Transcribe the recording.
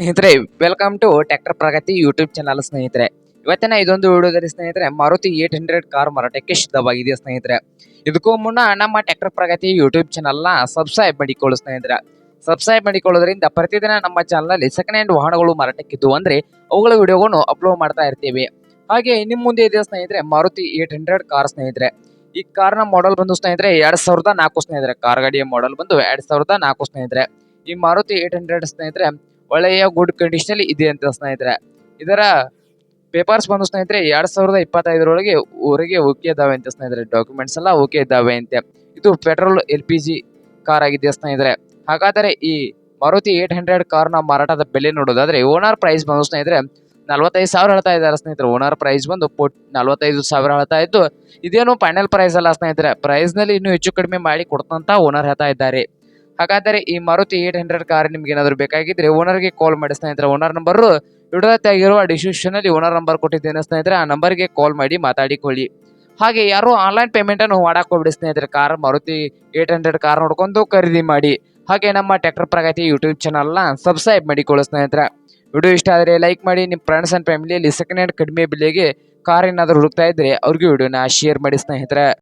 ಸ್ನೇಹಿತರೆ welcome to tractor Pragati YouTube channel ಸ್ನೇಹಿತರೆ. ಇವತ್ತಿನ ಇದೊಂದು ವಿಡಿಯೋದಲ್ಲಿ ಸ್ನೇಹಿತರೆ ಮಾರುತಿ ಏಟ್ ಹಂಡ್ರೆಡ್ ಕಾರ್ ಮಾರಾಟಕ್ಕೆ ಸಿದ್ಧವಾಗಿದೆ ಸ್ನೇಹಿತರೆ. ಇದಕ್ಕೂ ಮುನ್ನ ನಮ್ಮ ಟ್ರ್ಯಾಕ್ಟರ್ ಪ್ರಗತಿ ಯೂಟ್ಯೂಬ್ ಚಾನಲ್ನ ಸಬ್ಸ್ಕ್ರೈಬ್ ಮಾಡಿಕೊಳ್ಳು ಸ್ನೇಹಿತರೆ. ಸಬ್ಸ್ಕ್ರೈಬ್ ಮಾಡಿಕೊಳ್ಳೋದ್ರಿಂದ ಪ್ರತಿದಿನ ನಮ್ಮ ಚಾನಲ್ನಲ್ಲಿ ಸೆಕೆಂಡ್ ಹ್ಯಾಂಡ್ ವಾಹನಗಳು ಮಾರಾಟಕ್ಕಿದ್ದು ಅಂದ್ರೆ ಅವುಗಳ ವಿಡಿಯೋಗಳನ್ನು ಅಪ್ಲೋಡ್ ಮಾಡ್ತಾ ಇರ್ತೀವಿ. ಹಾಗೆ ನಿಮ್ಮ ಮುಂದೆ ಇದೆ ಸ್ನೇಹಿತರೆ ಮಾರುತಿ ಏಟ್ ಹಂಡ್ರೆಡ್ ಕಾರ್ ಸ್ನೇಹಿತರೆ. ಈ ಕಾರ್ನ ಮಾಡೆಲ್ ಬಂದು ಸ್ನೇಹಿತರೆ, ಎರಡ್ ಸಾವಿರದ ನಾಲ್ಕು ಸ್ನೇಹಿತರೆ. ಕಾರ್ ಗಾಡಿಯ ಮಾಡೆಲ್ ಬಂದು ಎರಡ್ ಸಾವಿರದ ನಾಲ್ಕು ಸ್ನೇಹಿತರೆ. ಈ ಮಾರುತಿ ಏಟ್ ಹಂಡ್ರೆಡ್ ಸ್ನೇಹಿತರೆ ಒಳ್ಳೆಯ ಗುಡ್ ಕಂಡೀಷನ್ ಇದೆ ಅಂತ ಸ್ನೇಹಿತರೆ. ಇದರ ಪೇಪರ್ಸ್ ಬಂದು ಸ್ನೇಹಿತರೆ, ಎರಡ್ ಸಾವಿರದ ಇಪ್ಪತ್ತೈದರೊಳಗೆ ಊರಿಗೆ ಓಕೆ ಇದಾವೆ ಅಂತ ಸ್ನೇಹಿತರೆ. ಡಾಕ್ಯುಮೆಂಟ್ಸ್ ಎಲ್ಲ ಓಕೆ ಇದ್ದಾವೆ ಅಂತೆ. ಇದು petrol L P G car ಆಗಿದೆ ಸ್ನೇಹಿತರೆ. ಹಾಗಾದರೆ ಈ ಮಾರುತಿ ಏಟ್ ಹಂಡ್ರೆಡ್ನ ಮಾರಾಟದ ಬೆಲೆ ನೋಡೋದಾದ್ರೆ ಓನರ್ ಪ್ರೈಸ್ ಬಂದು ಸ್ನೇಹಿತರೆ, ನಲ್ವತ್ತೈದು ಸಾವಿರ ಹೇಳ್ತಾ ಇದ್ದಾರೆ ಸ್ನೇಹಿತರೆ. ಓನರ್ ಪ್ರೈಸ್ ಬಂದು ಪೋಟ್ ನಲ್ವತ್ತೈದು ಸಾವಿರ ಹೇಳ್ತಾ ಇದ್ದು, ಇದೇನು ಫೈನಲ್ ಪ್ರೈಸ್ ಅಲ್ಲ ಸ್ನೇಹಿತರೆ. ಪ್ರೈಸ್ನಲ್ಲಿ ಇನ್ನೂ ಹೆಚ್ಚು ಕಡಿಮೆ ಮಾಡಿ ಕೊಡ್ತಂತ ಓನರ್ ಹೇಳ್ತಾ ಇದ್ದಾರೆ. ಹಾಗಾದರೆ ಈ ಮಾರುತಿ ಏಟ್ ಹಂಡ್ರೆಡ್ ಕಾರ್ ನಿಮ್ಗೆ ಏನಾದ್ರು ಬೇಕಾಗಿದ್ರೆ ಓನರ್ಗೆ ಕಾಲ್ ಮಾಡಿ ಸ್ನೇಹಿತರೆ. ಓನರ್ ನಂಬರ್ ಆಗಿರುವ ಡಿಸ್ಕ್ರಿಪ್ಷನ್ ಅಲ್ಲಿ ಓನರ್ ನಂಬರ್ ಕೊಟ್ಟಿದ್ದೇನೆ ಸ್ನೇಹಿತರೆ. ಆ ನಂಬರ್ಗೆ ಕಾಲ್ ಮಾಡಿ ಮಾತಾಡಿಕೊಳ್ಳಿ. ಹಾಗೆ ಯಾರು ಆನ್ಲೈನ್ ಪೇಮೆಂಟ್ ಅನ್ನು ಮಾಡಕ್ ಹೋಗ್ಬಿಡಿ ಸ್ನೇಹಿತರೆ. Car Maruti eight hundred car ನೋಡ್ಕೊಂಡು ಖರೀದಿ ಮಾಡಿ. ಹಾಗೆ ನಮ್ಮ ಟ್ರ್ಯಾಕ್ಟರ್ ಪ್ರಗತಿ ಯೂಟ್ಯೂಬ್ ಚಾನಲ್ನ ಸಬ್ಸ್ಕ್ರೈಬ್ ಮಾಡಿಕೊಳ್ಳಿ ಸ್ನೇಹಿತರೆ. ವಿಡಿಯೋ ಇಷ್ಟ ಆದರೆ ಲೈಕ್ ಮಾಡಿ. ನಿಮ್ಮ ಫ್ರೆಂಡ್ಸ್ ಆ್ಯಂಡ್ ಫ್ಯಾಮಿಲಿಯಲ್ಲಿ ಸೆಕೆಂಡ್ ಹ್ಯಾಂಡ್ ಕಡಿಮೆ ಬೆಲೆಗೆ ಕಾರ್ ಏನಾದರೂ ಹುಡುಕ್ತಾ ಇದ್ದರೆ ಅವ್ರಿಗೆ ವಿಡಿಯೋನ ಶೇರ್ ಮಾಡಿ ಸ್ನೇಹಿತರೆ.